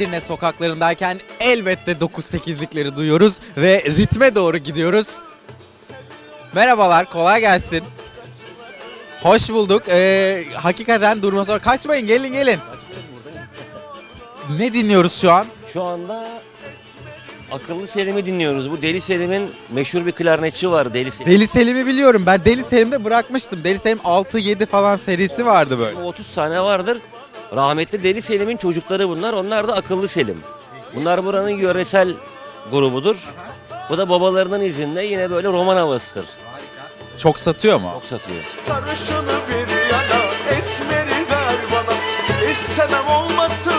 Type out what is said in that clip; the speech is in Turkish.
Edirne sokaklarındayken elbette 9-8'likleri duyuyoruz ve ritme doğru gidiyoruz. Merhabalar, kolay gelsin. Hoş bulduk. Ee, hakikaten durma sonra kaçmayın, gelin gelin. Ne dinliyoruz şu an? Şu anda Akıllı Selim'i dinliyoruz. Bu Deli Selim'in meşhur bir klarnetçi var Deli Selim. Deli Selim'i biliyorum. Ben Deli Selim'de bırakmıştım. Deli Selim 6-7 falan serisi vardı böyle. 30 tane vardır. Rahmetli Deli Selim'in çocukları bunlar. Onlar da Akıllı Selim. Bunlar buranın yöresel grubudur. Bu da babalarının izinde yine böyle roman havasıdır. Çok satıyor mu? Çok satıyor. Sarışını bir yana esmeri ver bana İstemem olmasın